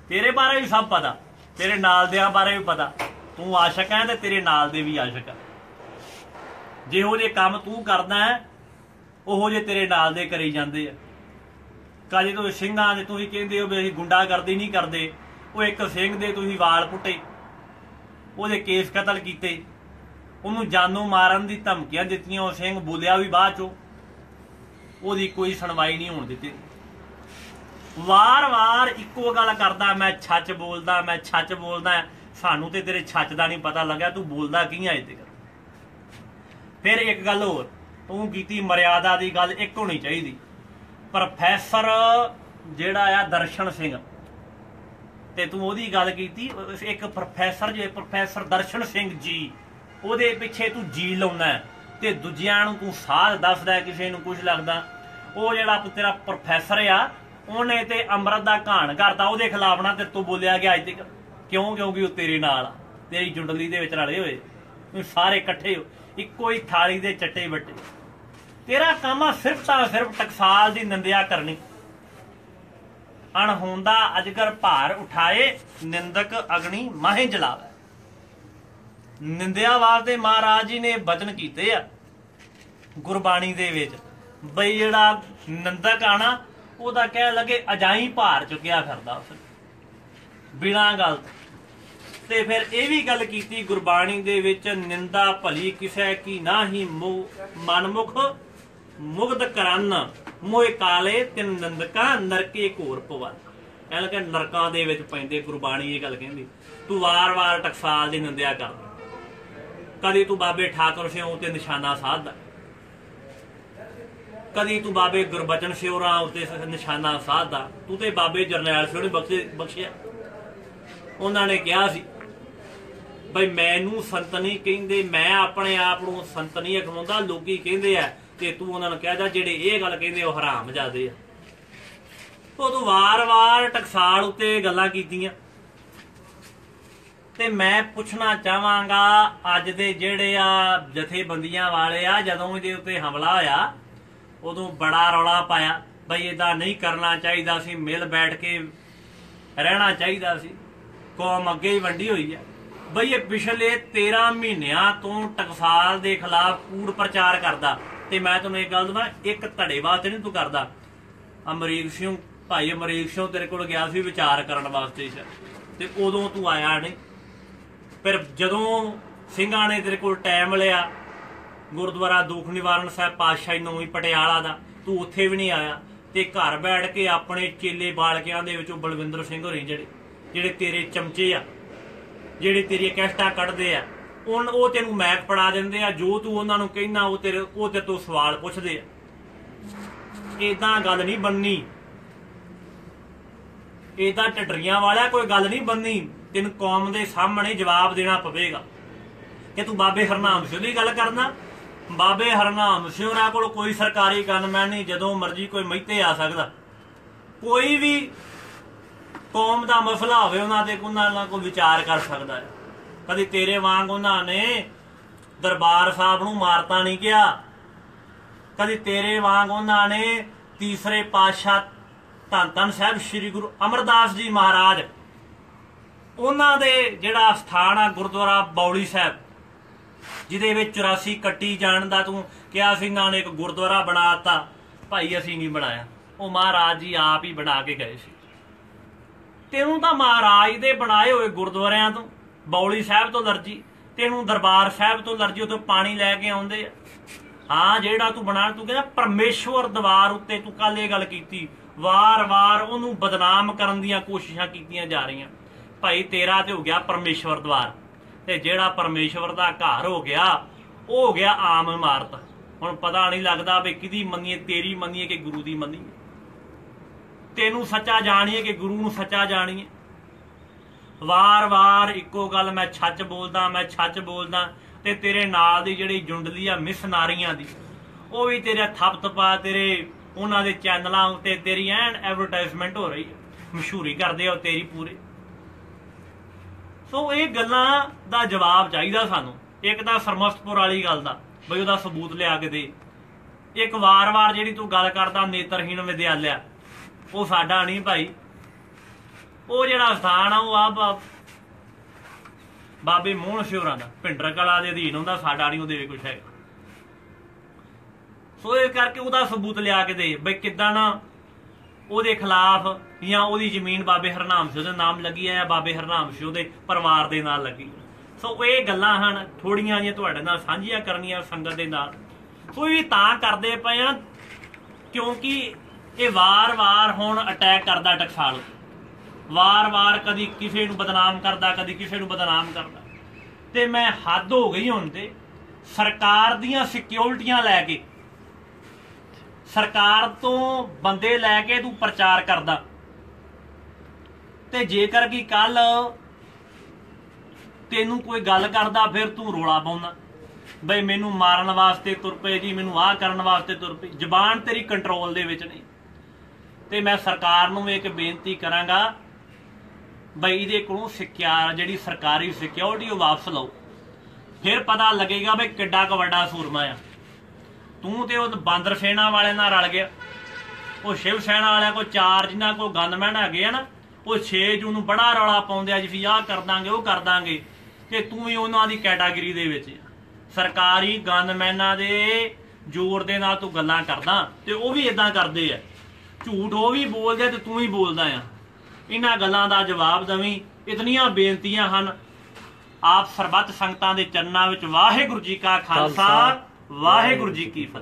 ਤੇਰੇ ਬਾਰੇ ਵੀ ਸਭ ਪਤਾ। ਤੇਰੇ ਨਾਲ ਦਿਆਂ ਬਾਰੇ ਵੀ ਪਤਾ। ਤੂੰ ਆਸ਼ਕ ਹੈ ਤੇ ਤੇਰੇ ਨਾਲ ਦੇ ਵੀ ਆਸ਼ਕ ਹੈ ਜਿਹੋ ਜੇ ਕੰਮ ਤੂੰ ਕਰਦਾ ਹੈ ਉਹੋ ਜੇ ਤੇਰੇ ਨਾਲ ਦੇ ਕਰੀ ਜਾਂਦੇ ਆ। ਕਾਜੇ ਤੋਂ ਸਿੰਘਾਂ ਦੇ ਤੁਸੀਂ ਕਹਿੰਦੇ ਹੋ ਵੀ ਅਸੀਂ ਗੁੰਡਾਗਰਦੀ ਨਹੀਂ ਕਰਦੇ, ਉਹ ਇੱਕ ਸਿੰਘ ਦੇ ਤੁਸੀਂ ਵਾਲ ਪੁੱਟੇ, ਉਹਦੇ ਕੇਸ ਕਤਲ ਕੀਤੇ, ਉਹਨੂੰ ਜਾਨੋਂ ਮਾਰਨ ਦੀ ਧਮਕੀਆਂ ਦਿੱਤੀਆਂ, ਉਹ ਸਿੰਘ ਬੋਲਿਆ ਵੀ ਬਾਅਦ ਚੋਂ, ਉਹਦੀ ਕੋਈ ਸੁਣਵਾਈ ਨਹੀਂ ਹੋਣ ਦਿੱਤੀ। ਵਾਰ-ਵਾਰ ਇੱਕੋ ਗੱਲ ਕਰਦਾ, ਮੈਂ ਛੱਚ ਬੋਲਦਾ, ਮੈਂ ਛੱਚ ਬੋਲਦਾ, ਸਾਨੂੰ ਤੇ ਤੇਰੇ ਛੱਚ ਦਾ ਨਹੀਂ ਪਤਾ ਲੱਗਿਆ, ਤੂੰ ਬੋਲਦਾ ਕੀ ਆ ਇੱਥੇ? ਫਿਰ ਇੱਕ ਗੱਲ ਹੋਰ ਤੂੰ ਕੀਤੀ ਮਰਿਆਦਾ ਦੀ ਗੱਲ, ਇੱਕ ਹੋਣੀ ਚਾਹੀਦੀ। ਪ੍ਰੋਫੈਸਰ ਜਿਹੜਾ ਆ ਦਰਸ਼ਨ ਸਿੰਘ, ਤੇ ਤੂੰ ਉਹਦੀ ਗੱਲ ਕੀਤੀ, ਇੱਕ ਪ੍ਰੋਫੈਸਰ ਜੇ ਪ੍ਰੋਫੈਸਰ ਦਰਸ਼ਨ ਸਿੰਘ ਜੀ, ਉਹਦੇ ਪਿੱਛੇ ਤੂੰ ਜੀ ਲਾਉਣਾ ਤੇ ਦੂਜਿਆਂ ਨੂੰ ਤੂੰ ਸਾਧ ਦੱਸਦਾ ਕਿਸੇ ਨੂੰ ਕੁਝ ਲੱਗਦਾ। ਉਹ ਜਿਹੜਾ ਤੇਰਾ ਪ੍ਰੋਫੈਸਰ ਆ, ਉਹਨੇ ਤੇ ਅੰਮ੍ਰਿਤ ਦਾ ਘਾਣ ਕਰਤਾ, ਉਹਦੇ ਖਿਲਾਫ ਨਾ ਤੇ ਤੂੰ ਬੋਲਿਆ ਗਿਆ ਅੱਜ ਤੱਕ। ਕਿਉਂ? ਕਿਉਂਕਿ ਉਹ ਤੇਰੇ ਨਾਲ ਆ, ਤੇਰੀ ਜੁੰਡਲੀ ਦੇ ਵਿੱਚ ਰਲੇ ਹੋਏ। ਤੁਸੀਂ ਸਾਰੇ ਇਕੱਠੇ ਹੋ। ਇੱਕੋ ਹੀ ਥਾਲੀ ਦੇ ਚੱਟੇ ਵੱਟੇ। ਤੇਰਾ ਕੰਮ ਆ ਸਿਰਫ ਤਾਂ ਸਿਰਫ ਟਕਸਾਲ ਦੀ ਨਿੰਦਿਆ ਕਰਨੀ। ਅਣਹੋਂਦਾ ਅਜਗਰ ਭਾਰ ਉਠਾਏ, ਨਿੰਦਕ ਅਗਣੀ ਮਾਹੇ ਜਲਾਵੇ। ਨਿੰਦਿਆ ਵਾਸਤੇ ਮਹਾਰਾਜ ਜੀ ਨੇ ਬਚਨ ਕੀਤੇ ਆ। ਗੁਰਬਾਣੀ ਦੇ ਵਿੱਚ, ਬਈ ਜਿਹੜਾ ਨਿੰਦਕ ਆਣਾ, ਉਹਦਾ ਕਹਿ ਲੱਗੇ ਅਜਾਈ ਭਾਰ ਚੁੱਕਿਆ ਫਿਰਦਾ ਉਸ ਬਿਨਾਂ ਗਲਤ ਤੇ ਫਿਰ ਇਹ ਵੀ ਗੱਲ ਕੀਤੀ, ਗੁਰਬਾਣੀ ਦੇ ਵਿੱਚ ਨਿੰਦਾ ਭਲੀ ਕਿਸੇ ਕੀ ਨਾਹੀ ਮਨਮੁਖ ਮੁਗਧ ਕਰਨ, ਮੋਏ ਕਾਲੇ ਤਿੰਨ ਨਿੰਦਕਾਂ, ਨਰਕੇ ਘੋਰ ਪਵਨ ਇਹ ਲਗੇ ਨਰਕਾਂ ਦੇ ਵਿੱਚ ਪੈਂਦੇ ਗੁਰਬਾਣੀ ਇਹ ਗੱਲ ਕਹਿੰਦੀ, ਤੂੰ ਵਾਰ-ਵਾਰ ਟਕਸਾਲ ਦੀ ਨਿੰਦਿਆ ਕਰ। ਕਦੀ ਤੂੰ ਬਾਬੇ ਠਾਕੁਰ ਸਿੰਘ ਤੇ ਨਿਸ਼ਾਨਾ ਸਾਧਦਾ। ਕਦੀ ਤੂੰ ਬਾਬੇ ਗੁਰਬਚਨ ਸਿਉਰਾ ਉਤੇ ਨਿਸ਼ਾਨਾ ਸਾਧਦਾ। ਤੂੰ ਤੇ ਬਾਬੇ ਜਰਨੈਲ ਸਿੰਘ ਨੇ ਬਖਸ਼ੇ, ਬਖਸ਼ਿਆ। ਉਹਨਾਂ ਨੇ ਕਿਹਾ ਸੀ ਬਈ ਮੈਨੂੰ ਸੰਤ ਨਹੀਂ ਕਹਿੰਦੇ, ਮੈਂ ਆਪਣੇ ਆਪ ਨੂੰ ਸੰਤ ਨਹੀਂ ਅਖਵਾਉਂਦਾ, ਲੋਕੀ ਕਹਿੰਦੇ ਆ ਤੇ ਤੂੰ ਉਹਨਾਂ ਨੂੰ ਕਹਿ ਜਾ, ਜਿਹੜੇ ਇਹ ਗੱਲ ਕਹਿੰਦੇ ਉਹ ਹਰਾਮ ਜਾਦੇ ਆ। ਉਹ ਤੂੰ ਵਾਰ-ਵਾਰ ਟਕਸਾਲ ਉੱਤੇ ਗੱਲਾਂ ਕੀਤੀਆਂ। ਤੇ ਮੈਂ ਪੁੱਛਣਾ ਚਾਹਾਂਗਾ, ਅੱਜ ਦੇ ਜਿਹੜੇ ਆ ਜਥੇਬੰਦੀਆਂ ਵਾਲੇ ਆ, ਜਦੋਂ ਇਹਦੇ ਉੱਤੇ ਹਮਲਾ ਹੋਇਆ, ਉਦੋਂ ਬੜਾ ਰੌਲਾ ਪਾਇਆ, ਬਈ ਇਦਾਂ ਨਹੀਂ ਕਰਨਾ ਚਾਹੀਦਾ ਸੀ, ਮਿਲ ਬੈਠ ਕੇ ਰਹਿਣਾ ਚਾਹੀਦਾ ਸੀ। ਕੌਮ ਅੱਗੇ ਹੀ ਵੰਡੀ ਹੋਈ ਹੈ ਬਈ ਇਹ ਪਿਛਲੇ 13 ਮਹੀਨਿਆਂ ਤੋਂ ਟਕਸਾਲ ਦੇ ਖਿਲਾਫ ਕੂੜ ਪ੍ਰਚਾਰ ਕਰਦਾ। ਤੇ ਮੈਂ ਤੁਹਾਨੂੰ ਇੱਕ ਗੱਲ ਦਵਾਂ ਇੱਕ ਧੜੇ ਵਾਸਤੇ ਨਹੀਂ ਤੂੰ ਕਰਦਾ। ਅਮਰੀਕ ਸਿੰਘ, ਭਾਈ ਅਮਰੀਕ ਸਿੰਘ ਤੇਰੇ ਕੋਲ ਗਿਆ ਸੀ ਵਿਚਾਰ ਕਰਨ ਵਾਸਤੇ। ਤੇ ਉਦੋਂ ਤੂੰ ਆਇਆ ਨਹੀਂ ਪਰ ਜਦੋਂ ਸਿੰਘਾਂ ਨੇ ਤੇਰੇ ਕੋਲ ਟਾਈਮ ਲਿਆ, ਗੁਰਦੁਆਰਾ ਦੁੱਖ ਨਿਵਾਰਨ ਸਾਹਿਬ ਪਾਤਸ਼ਾਹੀ ਨੌਵੀਂ ਪਟਿਆਲਾ ਦਾ, ਤੂੰ ਉੱਥੇ ਵੀ ਨਹੀਂ ਆਇਆ। ਤੇ ਘਰ ਬੈਠ ਕੇ ਆਪਣੇ ਚੇਲੇ ਬਾਲਕਿਆਂ ਦੇ ਵਿੱਚੋਂ ਬਲਵਿੰਦਰ ਸਿੰਘ ਹੋਰੀ ਜਿਹੜੇ ਜਿਹੜੇ ਤੇਰੇ ਚਮਚੇ ਆ ਜਿਹੜੇ ਤੇਰੀਆਂ ਕੈਸਟਾਂ ਕੱਢਦੇ ਆ ਉਨ ਉਹ ਤੈਨੂੰ ਮੈਕ ਪੜਾ ਦਿੰਦੇ ਆ, ਜੋ ਤੂੰ ਉਹਨਾਂ ਨੂੰ ਕਹਿਣਾ ਉਹ ਤੇਰੇ, ਉਹ ਤੇ ਤੋਂ ਸਵਾਲ ਪੁੱਛਦੇ ਆ। ਇਦਾਂ ਗੱਲ ਨਹੀਂ ਬੰਨੀ ਇਦਾਂ ਟਟਰੀਆਂ ਵਾਲਾ ਕੋਈ ਗੱਲ ਨਹੀਂ ਬੰਨੀ ਤੈਨੂੰ ਕੌਮ ਦੇ ਸਾਹਮਣੇ ਜਵਾਬ ਦੇਣਾ ਪਵੇਗਾ। ਕਿ ਤੂੰ ਬਾਬੇ ਹਰਨਾਮ ਸਿੰਘ ਦੀ ਗੱਲ ਕਰਨਾ? ਬਾਬੇ ਹਰਨਾਮ ਸਿੰਘ ਕੋਲ ਕੋਈ ਸਰਕਾਰੀ ਗਨਮੈਨ ਨਹੀਂ, ਜਦੋਂ ਮਰਜ਼ੀ ਕੋਈ ਮਹਿਤੇ ਆ ਸਕਦਾ। ਕੋਈ ਵੀ ਕੌਮ ਦਾ ਮਸਲਾ ਹੋਵੇ, ਉਹਨਾਂ ਤੇ ਉਹਨਾਂ ਨਾਲ ਕੋਈ ਵਿਚਾਰ ਕਰ ਸਕਦਾ ਹੈ। ਕਦੀ ਤੇਰੇ ਵਾਂਗ ਉਹਨਾਂ ਨੇ ਦਰਬਾਰ ਸਾਹਿਬ ਨੂੰ ਮਾਰਤਾ ਨਹੀਂ ਕਿਹਾ ਕਦੀ ਤੇਰੇ ਵਾਂਗ ਉਹਨਾਂ ਨੇ ਤੀਸਰੇ ਪਾਤਸ਼ਾਹ ਧੰਨ ਧੰਨ ਸਾਹਿਬ ਸ੍ਰੀ ਗੁਰੂ ਅਮਰਦਾਸ ਜੀ ਮਹਾਰਾਜ, ਉਹਨਾਂ ਦੇ ਜਿਹੜਾ ਸਥਾਨ ਆ ਗੁਰਦੁਆਰਾ ਬੌਲੀ ਸਾਹਿਬ, ਜਿਹਦੇ ਵਿੱਚ 84 ਕੱਟੀ ਜਾਣ ਦਾ ਤੂੰ ਕਿਹਾ ਸਿੰਘਾਂ ਨੇ ਇੱਕ ਗੁਰਦੁਆਰਾ ਬਣਾਤਾ ਭਾਈ ਅਸੀਂ ਨਹੀਂ ਬਣਾਇਆ। ਉਹ ਮਹਾਰਾਜ ਜੀ ਆਪ ਹੀ ਬਣਾ ਕੇ ਗਏ ਸੀ। ਤੈਨੂੰ ਤਾਂ ਮਹਾਰਾਜ ਦੇ ਬਣਾਏ ਹੋਏ ਗੁਰਦੁਆਰਿਆਂ ਤੋਂ, ਬੌਲੀ ਸਾਹਿਬ ਤੋਂ ਲਰਜੀ ਤੈਨੂੰ ਦਰਬਾਰ ਸਾਹਿਬ ਤੋਂ ਲਰਜੀ ਉਤੋਂ ਪਾਣੀ ਲੈ ਕੇ ਆਉਂਦੇ ਆ। ਹਾਂ, ਜਿਹੜਾ ਤੂੰ ਬਣਾ, ਤੂੰ ਕਹਿੰਦਾ ਪਰਮੇਸ਼ਵਰ ਦਵਾਰ ਉੱਤੇ ਤੂੰ ਕੱਲ ਇਹ ਗੱਲ ਕੀਤੀ। ਵਾਰ-ਵਾਰ ਉਹਨੂੰ ਬਦਨਾਮ ਕਰਨ ਦੀਆਂ ਕੋਸ਼ਿਸ਼ਾਂ ਕੀਤੀਆਂ ਜਾ ਰਹੀਆਂ। ਭਾਈ, ਤੇਰਾ ਤੇ ਹੋ ਗਿਆ ਪਰਮੇਸ਼ਵਰ ਦਵਾਰ ਤੇ ਜਿਹੜਾ ਪਰਮੇਸ਼ਵਰ ਦਾ ਘਰ ਹੋ ਗਿਆ, ਉਹ ਹੋ ਗਿਆ ਆਮ ਇਮਾਰਤ। ਹੁਣ ਪਤਾ ਨਹੀਂ ਲੱਗਦਾ ਵੀ ਕਿਹਦੀ ਮੰਨੀਏ, ਤੇਰੀ ਮੰਨੀਏ ਕਿ ਗੁਰੂ ਦੀ ਮੰਨੀਏ। ਤੈਨੂੰ ਸੱਚਾ ਜਾਣੀਏ ਕਿ ਗੁਰੂ ਨੂੰ ਸੱਚਾ ਜਾਣੀਏ? ਵਾਰ-ਵਾਰ ਇੱਕੋ ਗੱਲ ਮੈਂ ਛੱਚ ਬੋਲਦਾ, ਮੈਂ ਛੱਚ ਬੋਲਦਾ ਤੇ ਤੇਰੇ ਨਾਲ ਦੀ ਜਿਹੜੀ ਜੁੰਡਲੀ ਆ, ਮਿਸ ਨਾਰੀਆਂ ਦੀ, ਉਹ ਵੀ ਤੇਰਾ ਥੱਪ ਥਪਾ, ਤੇਰੇ ਉਹਨਾਂ ਦੇ ਚੈਨਲਾਂ ਉੱਤੇ ਤੇਰੀ ਐਨ ਐਡਵਰਟਾਈਜ਼ਮੈਂਟ ਹੋ ਰਹੀ ਹੈ। ਮਸ਼ਹੂਰੀ ਕਰਦੇ ਆ ਉਹ ਤੇਰੀ ਪੂਰੇ। ਸੋ ਇਹ ਗੱਲਾਂ ਦਾ ਜਵਾਬ ਚਾਹੀਦਾ ਸਾਨੂੰ। ਇੱਕ ਤਾਂ ਸਰਮਸਤਪੁਰ ਵਾਲੀ ਗੱਲ ਦਾ, ਬਈ ਉਹਦਾ ਸਬੂਤ ਲਿਆ ਕੇ ਦੇ। ਇੱਕ ਵਾਰ-ਵਾਰ ਜਿਹੜੀ ਤੂੰ ਗੱਲ ਕਰਦਾ, ਨੇਤਰਹੀਣ ਵਿਦਿਆਲਿਆ ਉਹ ਸਾਡਾ ਨਹੀਂ ਭਾਈ। ਉਹ ਜਿਹੜਾ ਸਥਾਨ ਆ, ਉਹ ਆ ਬਾ- ਬਾਬੇ ਮੋਹਨ ਸ਼ਿਵਰਾਂ ਦਾ। ਭਿੰਡਰ ਕਲਾ ਦੇ ਅਧੀਨ ਹੁੰਦਾ, ਸਾਡਾ ਨਹੀਂ, ਉਹਦੇ ਵਿੱਚ ਕੁਝ ਹੈਗਾ। ਸੋ ਇਹ ਕਰਕੇ ਉਹਦਾ ਸਬੂਤ ਲਿਆ ਕੇ ਦੇ। ਬਈ ਕਿੱਦਾਂ ਨਾ ਉਹਦੇ ਖਿਲਾਫ ਜਾਂ ਉਹਦੀ ਜ਼ਮੀਨ ਬਾਬੇ ਹਰਨਾਮ ਸਿੰਘ ਦੇ ਨਾਮ ਲੱਗੀ ਹੈ ਜਾਂ ਬਾਬੇ ਹਰਨਾਮ ਸਿੰਘ ਦੇ ਪਰਿਵਾਰ ਦੇ ਨਾਲ ਲੱਗੀ ਸੋ ਇਹ ਗੱਲਾਂ ਹਨ, ਥੋੜੀਆਂ ਜਿਹੀਆਂ ਤੁਹਾਡੇ ਨਾਲ ਸਾਂਝੀਆਂ ਕਰਨੀਆਂ ਸੰਗਤ ਦੇ ਨਾਲ। ਸੋ ਇਹ ਤਾਂ ਕਰਦੇ ਪਏ ਆ ਕਿਉਂਕਿ ਇਹ ਵਾਰ-ਵਾਰ ਹੁਣ ਅਟੈਕ ਕਰਦਾ ਟਕਸਾਲ ਉੱਤੇ। ਵਾਰ-ਵਾਰ ਕਦੀ ਕਿਸੇ ਨੂੰ ਬਦਨਾਮ ਕਰਦਾ, ਕਦੀ ਕਿਸੇ ਨੂੰ ਬਦਨਾਮ ਕਰਦਾ। ਤੇ ਮੈਂ ਹੱਦ ਹੋ ਗਈ ਹੁਣ ਤੇ ਸਰਕਾਰ ਦੀਆਂ ਸਿਕਿਉਰਿਟੀਆਂ ਲੈ ਕੇ, ਸਰਕਾਰ ਤੋਂ ਬੰਦੇ ਲੈ ਕੇ ਤੂੰ ਪ੍ਰਚਾਰ ਕਰਦਾ। ਤੇ ਜੇਕਰ ਕਿ ਕੱਲ ਤੈਨੂੰ ਕੋਈ ਗੱਲ ਕਰਦਾ, ਫਿਰ ਤੂੰ ਰੋਲਾ ਪਾਉਂਦਾ। ਬਈ ਮੈਨੂੰ ਮਾਰਨ ਵਾਸਤੇ ਤੁਰ ਪਏ ਜੀ, ਮੈਨੂੰ ਆਹ ਕਰਨ ਵਾਸਤੇ ਤੁਰ ਪਈ ਜ਼ਬਾਨ ਤੇਰੀ ਕੰਟਰੋਲ ਦੇ ਵਿੱਚ ਨਹੀਂ। ਤੇ ਮੈਂ ਸਰਕਾਰ ਨੂੰ ਇੱਕ ਬੇਨਤੀ ਕਰਾਂਗਾ ਬਈ ਇਹਦੇ ਕੋਲੋਂ ਸਿੱਖਿਆ, ਜਿਹੜੀ ਸਰਕਾਰੀ ਸਿਕਿਉਰਿਟੀ ਉਹ ਵਾਪਸ ਲਓ। ਫਿਰ ਪਤਾ ਲੱਗੇਗਾ ਬਈ ਕਿੱਡਾ ਕੁ ਵੱਡਾ ਸੂਰਮਾ ਆ। ਤੂੰ ਤੇ ਉਹ ਬਾਂਦਰ ਸੈਨਾ ਵਾਲਿਆਂ ਨਾਲ ਰਲ ਗਿਆ। ਉਹ ਸ਼ਿਵ ਸੈਨਾ ਵਾਲਿਆਂ ਕੋ ਚਾਰ, ਜਿਨ੍ਹਾਂ ਕੋ ਗਨਮੈਨ ਹੈਗੇ ਆ ਨਾ, ਉਹ 6 ਜੂਨ ਨੂੰ ਬੜਾ ਰੌਲਾ ਪਾਉਂਦੇ ਆ ਜੀ ਵੀ ਆਹ ਕਰ ਦਾਂਗੇ, ਉਹ ਕਰ ਦਾਂਗੇ। ਤੇ ਤੂੰ ਵੀ ਉਹਨਾਂ ਦੀ ਕੈਟਾਗਰੀ ਦੇ ਵਿੱਚ ਸਰਕਾਰੀ ਗਨਮੈਨਾਂ ਦੇ ਜ਼ੋਰ ਦੇ ਨਾਲ ਤੂੰ ਗੱਲਾਂ ਕਰਦਾ ਤੇ ਉਹ ਵੀ ਇਦਾਂ ਕਰਦੇ ਆ। ਝੂਠ ਉਹ ਵੀ ਬੋਲਦੇ ਤੇ ਤੂੰ ਹੀ ਬੋਲਦਾ ਆ। ਇਹਨਾਂ ਗੱਲਾਂ ਦਾ ਜਵਾਬ ਦਵੀਂ ਇਤਨੀਆਂ ਬੇਨਤੀਆਂ ਹਨ। ਆਪ ਸਰਬੱਤ ਸੰਗਤਾਂ ਦੇ ਚਰਨਾਂ ਵਿੱਚ ਵਾਹਿਗੁਰੂ ਜੀ ਕਾ ਖਾਲਸਾ। ਵਾਹਿਗੁਰੂ ਜੀ ਕੀ ਫਤਿਹ।